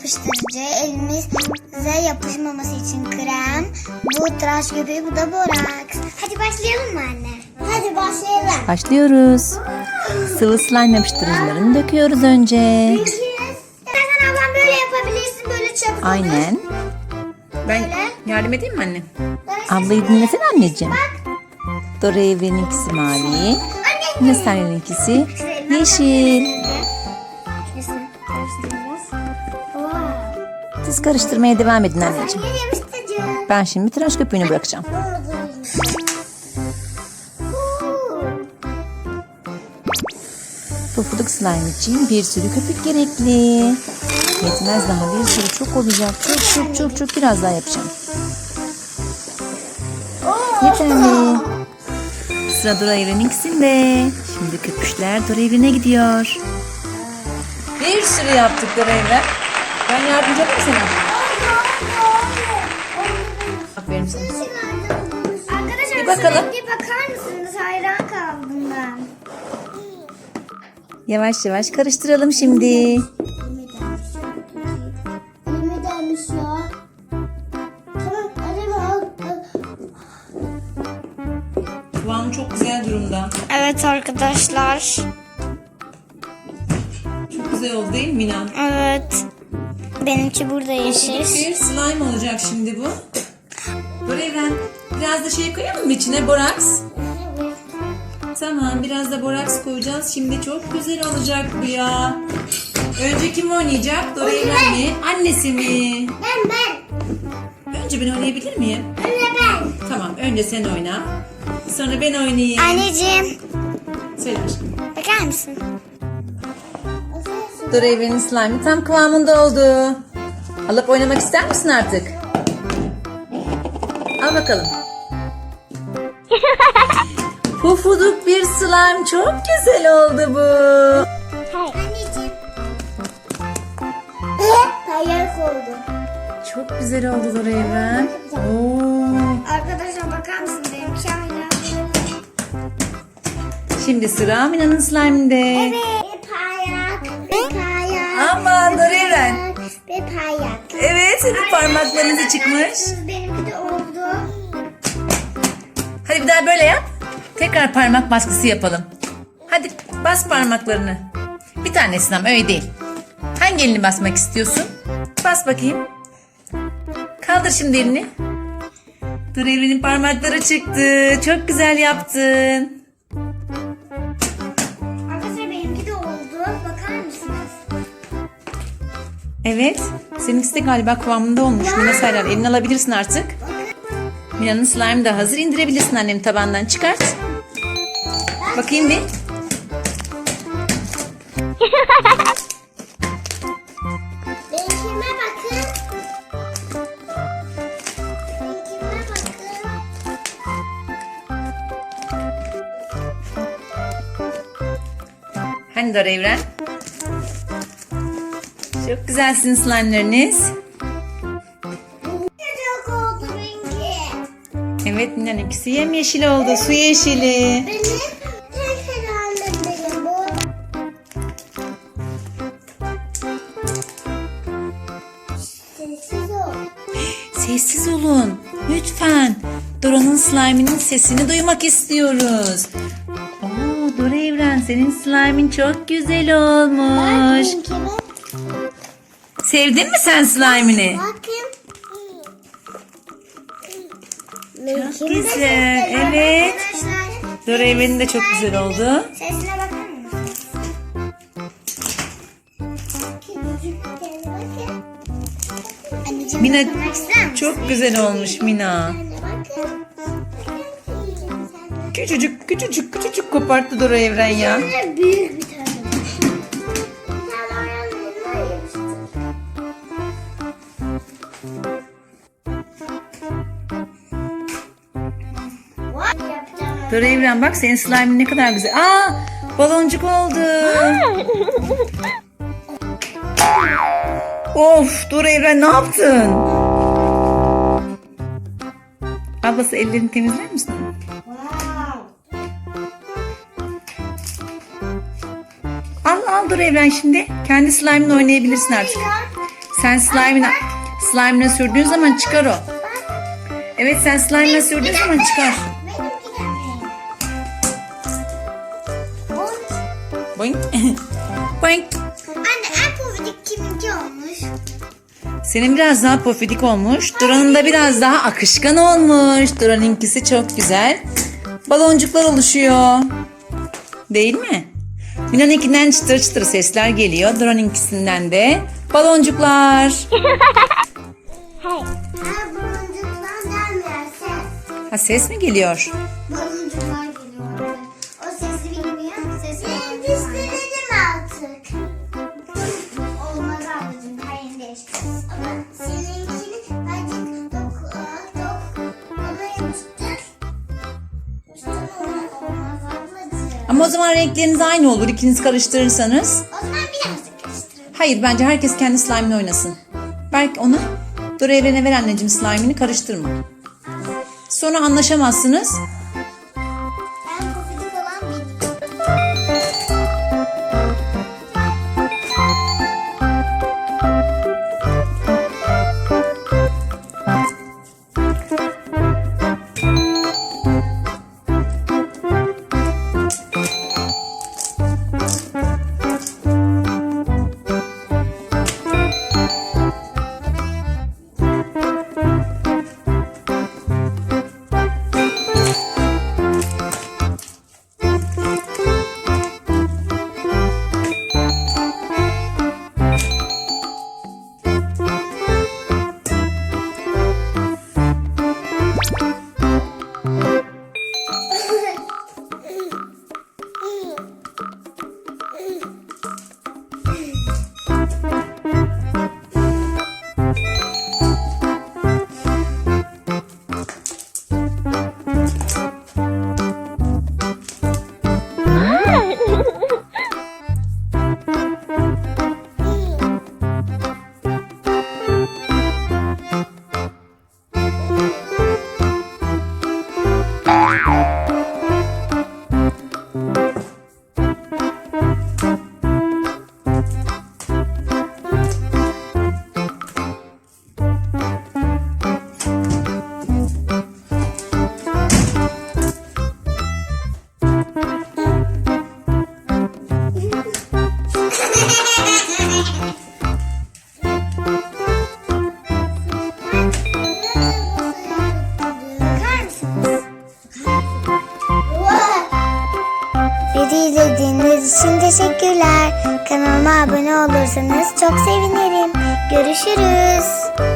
yapıştırıcı, elimize yapışmaması için krem, bu tıraş köpüğü, bu da boraks. Hadi başlayalım mı anne? Hadi başlayalım. Başlıyoruz. Sıvı slime yapıştırıcılarını döküyoruz önce. Sen ablam böyle yapabilirsin, böyle çabuk olur. Aynen. Ben yardım edeyim mi anne? Ablayı dinlesene anneciğim. Dora'nınkisi mavi. Anne. Neslihan'ınkisi yeşil. Siz karıştırmaya devam edin anneciğim. Ben şimdi tıraş köpüğünü bırakacağım. Pufuduk slime için bir sürü köpük gerekli. Yetmez daha bir sürü çok olacak. Çok çok çok çok biraz daha yapacağım. Yeterli. Sıra Dora Evren'inkisinde. Şimdi köpüşler Dora Evren'e gidiyor. Bir sürü yaptık Dora Evren. Ben yardımcı olayım sana. Aferin sana. Arkadaşlar Bir bakalım. renkli bakar mısınız? Hayran kaldım ben. Yavaş yavaş karıştıralım şimdi. Kıvamı çok güzel durumda. Evet arkadaşlar. Çok güzel oldu değil mi Mina? Evet. Benimki burada yeşil. Bir slime olacak şimdi bu. Böyle Evren biraz da şey koyalım mı içine boraks? Tamam biraz da boraks koyacağız. Şimdi çok güzel olacak bu ya. Önce kim oynayacak? Dora Evren mi? Annesi mi? Ben ben. Önce ben oynayabilir miyim? Anne ben. Tamam önce sen oyna. Sonra ben oynayayım. Anneciğim. Söyle aşkım. Bakar mısın? Dora Evren'in slime'ı tam kıvamında oldu. Alıp oynamak ister misin artık? Al bakalım. Pufuduk bir slime çok güzel oldu bu. Anneciğim. Tayyar koydum. Çok güzel oldu Dora Evren. Oo. Arkadaşlar bakar mısın benimki hala. Şimdi sıra Mina'nın slime'inde. Evet. Evet senin parmakların izi çıkmış. Benimki de oldu. Hadi bir daha böyle yap. Tekrar parmak baskısı yapalım. Hadi bas parmaklarını. Bir tanesini ama öyle değil. Hangi elini basmak istiyorsun? Bas bakayım. Kaldır şimdi elini. Dur Evren'in parmakları çıktı. Çok güzel yaptın. Evet. Seninkisi de galiba kıvamında olmuş. Mina Saylar elini alabilirsin artık. Mina'nın slime da hazır. indirebilirsin annem tabandan. Çıkart. Bakayım bir. Benimkime bakın. Benimkime bakın. Hani Dora Evren? Çok güzelsiniz slime'larınız. Çok oldu benimki. Evet Mina'nın ikisi yemyeşil oldu. Su yeşili. Benim. Sessiz ol. Sessiz olun. Lütfen. Dora'nın slime'inin sesini duymak istiyoruz. Oo, Dora Evren senin slime'in çok güzel olmuş. Benimkime Sevdin mi sen slime'ini? bakın. Çok güzel. Evet. Dora Evren'in de çok güzel oldu. sesine bakar Mina çok güzel olmuş Mina. Küçücük küçücük küçücük koparttı Dora Evren ya. Büyük Dora Evren bak senin slime'in ne kadar güzel. Aa baloncuk oldu. of Dora Evren ne yaptın? Ablası ellerini temizler misin? Al al dur Evren şimdi. Kendi slime'ını oynayabilirsin artık. Sen slime'ına slime'ına sürdüğün zaman çıkar o. Evet sen slime'ına sürdüğün zaman çıkar. Boing. Boing. Anne en pofidik kiminki olmuş? Senin biraz daha pofidik olmuş. Duran'ın da biraz daha akışkan olmuş. Duran'ınkisi çok güzel. Baloncuklar oluşuyor. Değil mi? Mina'nınkinden çıtır çıtır sesler geliyor. Duran'ınkisinden de baloncuklar. Hayır. Gelmiyor ses. Ha ses mi geliyor? Baloncuklar Ama o zaman renkleriniz aynı olur. İkiniz karıştırırsanız. O zaman birazcık karıştıralım. Hayır bence herkes kendi slime'ını oynasın. Belki onu Dora Evren'e ver anneciğim slime'ını karıştırma. Sonra anlaşamazsınız. Teşekkürler. Kanalıma abone olursanız çok sevinirim. Görüşürüz.